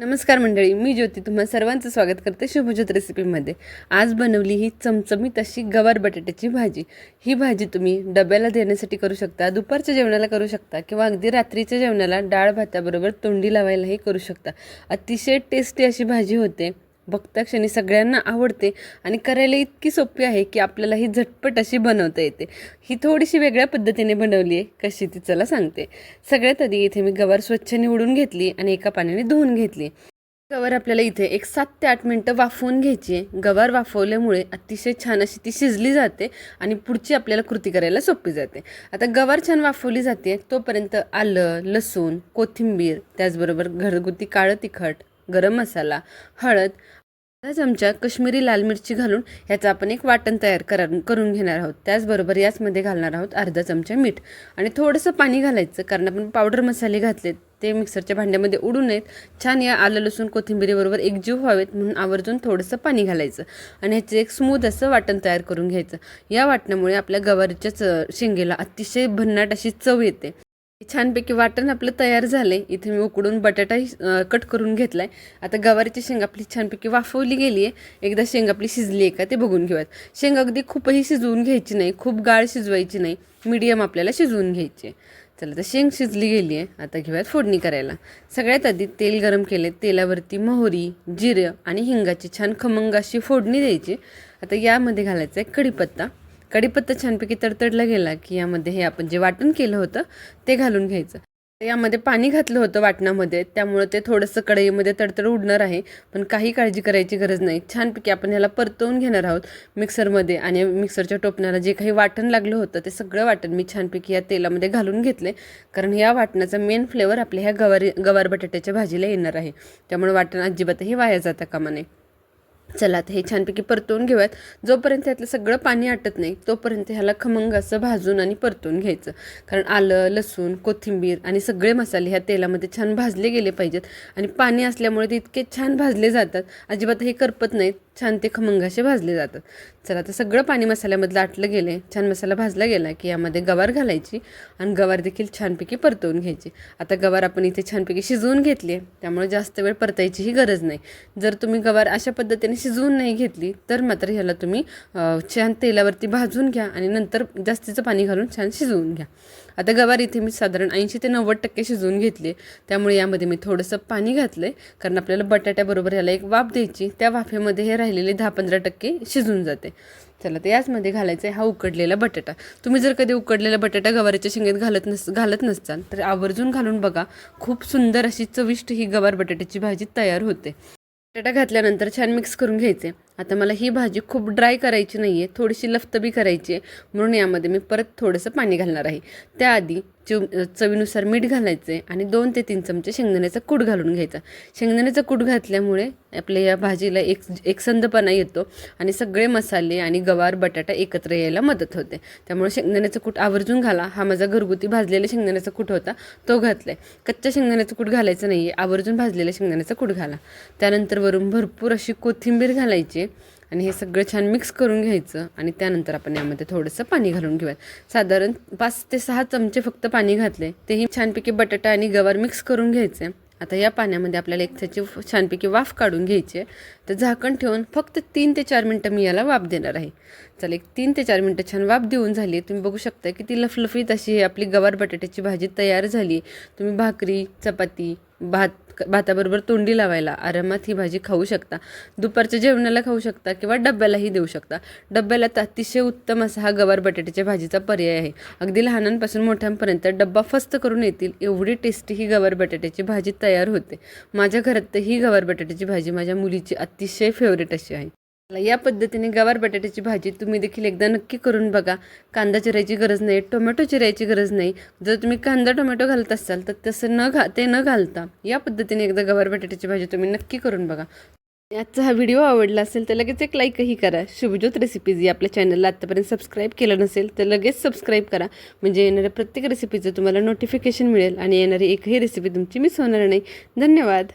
नमस्कार मंडळी मी ज्योती तुम्हा सर्वांचं स्वागत करते शुभज्योत रेसिपीमध्ये आज बनवली ही चमचमीत अशी गवार बटाट्याची भाजी. ही भाजी तुम्ही डब्याला देण्यासाठी करू शकता दुपारच्या जेवणाला करू शकता किंवा अगदी रात्रीच्या जेवणाला डाळ भाताबरोबर तोंडी लावायलाही करू शकता. अतिशय टेस्टी अशी भाजी होते. बघता क्षणी सगळ्यांना आवडते आणि करायला इतकी सोपी आहे की आपल्याला ही झटपट अशी बनवता येते. ही थोडीशी वेगळ्या पद्धतीने बनवली आहे कशी ती चला सांगते. सगळ्यात आधी इथे मी गवार स्वच्छ निवडून घेतली आणि एका पाण्याने धुवून घेतली. गवार आपल्याला इथे एक सात ते आठ मिनटं वाफवून घ्यायची आहे. गवार वाफवल्यामुळे अतिशय छान अशी ती शिजली जाते आणि पुढची आपल्याला कृती करायला सोपी जाते. आता गवार छान वाफवली जाते तोपर्यंत आलं लसूण कोथिंबीर त्याचबरोबर घरगुती काळं तिखट गरम मसाला हळद अर्धा चमचा कश्मीरी लाल मिरची घालून ह्याचं आपण एक वाटण तयार करा करून घेणार आहोत. त्याचबरोबर याचमध्ये घालणार आहोत अर्धा चमचा मीठ आणि थोडंसं पाणी घालायचं कारण आपण पावडर मसाले घातलेत ते मिक्सरच्या भांड्यामध्ये उडू नयेत. छान या आलं लसूण कोथिंबिरीबरोबर एकजीव व्हावेत म्हणून आवर्जून थोडंसं पाणी घालायचं आणि ह्याचं एक स्मूथ असं वाटण तयार करून घ्यायचं. या वाटणामुळे आपल्या गवारीच्या च शेंगेला अतिशय भन्नाट अशी चव येते. छानपैकी वाटण आपलं तयार झालं आहे इथे मी उकडून बटाटाही कट करून घेतला आहे आता गवारीची शेंग आपली छानपैकी वाफवली गेली आहे एकदा शेंग आपली शिजली आहे का ते बघून घेऊयात. शेंग अगदी खूपही शिजवून घ्यायची नाही. खूप गाळ शिजवायची नाही. मीडियम आपल्याला शिजवून घ्यायची आहे चला तर शेंग शिजली गेली आहे आता घेऊयात फोडणी करायला. सगळ्यात आधी तेल गरम केले तेलावरती मोहरी जिरं आणि हिंगाची छान खमंग अशी फोडणी द्यायची. आता यामध्ये घालायचं आहे कढीपत्ता. कढीपत्ता छानपैकी तडतडला गेला की यामध्ये हे आपण जे वाटण केलं होतं ते घालून घ्यायचं. यामध्ये पाणी घातलं होतं वाटणामध्ये त्यामुळं ते थोडंसं कढईमध्ये तडतड उडणार आहे पण काही काळजी करायची गरज नाही. छानपैकी आपण ह्याला परतवून घेणार आहोत मिक्सरमध्ये आणि मिक्सरच्या टोपण्याला जे काही वाटण लागलं होतं ते सगळं वाटण मी छानपैकी या तेलामध्ये घालून घेतले. कारण या वाटणाचा मेन फ्लेवर आपल्या ह्या गवारी गवार बटाट्याच्या भाजीला येणार आहे. त्यामुळे वाटण अजिबातही वाया जाता कामा नये. चला आता हे छानपैकी परतवून घेऊयात. जोपर्यंत यातलं सगळं पाणी आटत नाही तोपर्यंत ह्याला खमंग असं भाजून आणि परतवून घ्यायचं. कारण आलं लसूण कोथिंबीर आणि सगळे मसाले ह्या तेलामध्ये छान भाजले गेले पाहिजेत. आणि पाणी असल्यामुळे ते इतके छान भाजले जातात. अजिबात हे करपत नाहीत. छान ते खमंग असे भाजले जातात. चला आता सगळं पाणी मसाल्यामधलं आटलं गेलं. आहे छान मसाला भाजला गेला की यामध्ये गवार घालायची आणि गवार देखील छानपैकी परतवून घ्यायची. आता गवार आपण इथे छानपैकी शिजवून घेतली आहे. त्यामुळे जास्त वेळ परतायचीही गरज नाही. जर तुम्ही गवार अशा पद्धतीने शिजवून नाही घेतली तर मात्र ह्याला तुम्ही छान तेलावरती भाजून घ्या आणि नंतर जास्तीचं पाणी घालून छान शिजवून घ्या. आता गवार इथे मी साधारण ऐंशी ते नव्वद टक्के शिजवून घेतली त्यामुळे यामध्ये मी थोडंसं पाणी घातलं आहे कारण आपल्याला बटाट्याबरोबर ह्याला एक वाफ द्यायची. त्या वाफेमध्ये हे राहिलेले दहा पंधरा टक्के शिजून जाते. चला तर याचमध्ये घालायचा आहे हा उकडलेला बटाटा. तुम्ही जर कधी उकडलेला बटाटा गवारीच्या शेंगेत घालत नस घालत नसताल तर आवर्जून घालून बघा खूप सुंदर अशी चविष्ट ही गवार बटाट्याची भाजी तयार होते. बटाटा घातल्यानंतर छान मिक्स करून घ्यायचे. आता मला ही भाजी खूप ड्राय करायची नाही आहे थोडीशी लफतबी करायची आहे. म्हणून यामध्ये मी परत थोडंसं पाणी घालणार आहे. त्याआधी चिव चवीनुसार मीठ घालायचं आहे आणि दोन ते तीन चमचे शेंगदाण्याचा कूट घालून घ्यायचा. शेंगदाण्याचा कूट घातल्यामुळे आपल्या या भाजीला एक एकसंधपणा येतो आणि सगळे मसाले आणि गवार बटाटा एकत्र यायला मदत होते. त्यामुळे शेंगदाण्याचं कूट आवर्जून घाला. हा माझा घरगुती भाजलेला शेंगदाण्याचा कूट होता. तो घातला आहे कच्च्या शेंगदाण्याचं कूट घालायचं नाही आहे आवर्जून भाजलेल्या शेंगदाण्याचा कूट घाला. त्यानंतर वरून भरपूर अशी कोथिंबीर घालायची. आणि हे सगळं छान मिक्स करून घ्यायचं आणि त्यानंतर आपण यामध्ये थोडंसं पाणी घालून घेऊयात. साधारण पाच ते सहा चमचे फक्त पाणी घातले तेही छानपैकी बटाटा आणि गवार मिक्स करून घ्यायचे आता या पाण्यामध्ये आपल्याला एक त्याची छानपैकी वाफ काढून घ्यायची आहे. तर झाकण ठेवून फक्त तीन ते चार मिनटं मी याला वाफ देणार आहे. चला एक तीन ते चार मिनटं छान वाफ देऊन झाली. तुम्ही बघू शकता किती लफलफीत अशी ही आपली गवार बटाट्याची भाजी तयार झाली. तुम्ही भाकरी चपाती भात भाताबरोबर तोंडी लावायला आरामात ही भाजी खाऊ शकता. दुपारच्या जेवणाला खाऊ शकता किंवा डब्यालाही देऊ शकता. डब्याला तर अतिशय उत्तम असा हा गवार बटाट्याच्या भाजीचा पर्याय आहे. अगदी लहानांपासून मोठ्यांपर्यंत डब्बा फस्त करून येतील एवढी टेस्टी ही गवार बटाट्याची भाजी तयार होते. माझ्या घरात तर ही गवार बटाट्याची भाजी माझ्या मुलीची अतिशय फेवरेट अशी आहे. या पद्धतीने गवार बटाट्याची भाजी तुम्ही देखील एकदा नक्की करून बघा. कांदा चिरायची गरज नाही टोमॅटो चिरायची गरज नाही. जर तुम्ही कांदा टोमॅटो घालत असाल तर तसं न घा ते न घालता या पद्धतीने एकदा गवार बटाट्याची भाजी तुम्ही नक्की करून बघा. आजचा हा व्हिडिओ आवडला असेल तर लगेच एक लाईकही करा. शुभज्योत रेसिपीज या आपल्या चॅनलला आत्तापर्यंत सबस्क्राईब केलं नसेल तर लगेच सबस्क्राईब करा. म्हणजे येणाऱ्या प्रत्येक रेसिपीचं तुम्हाला नोटिफिकेशन मिळेल आणि येणारी एकही रेसिपी तुमची मिस होणार नाही. धन्यवाद.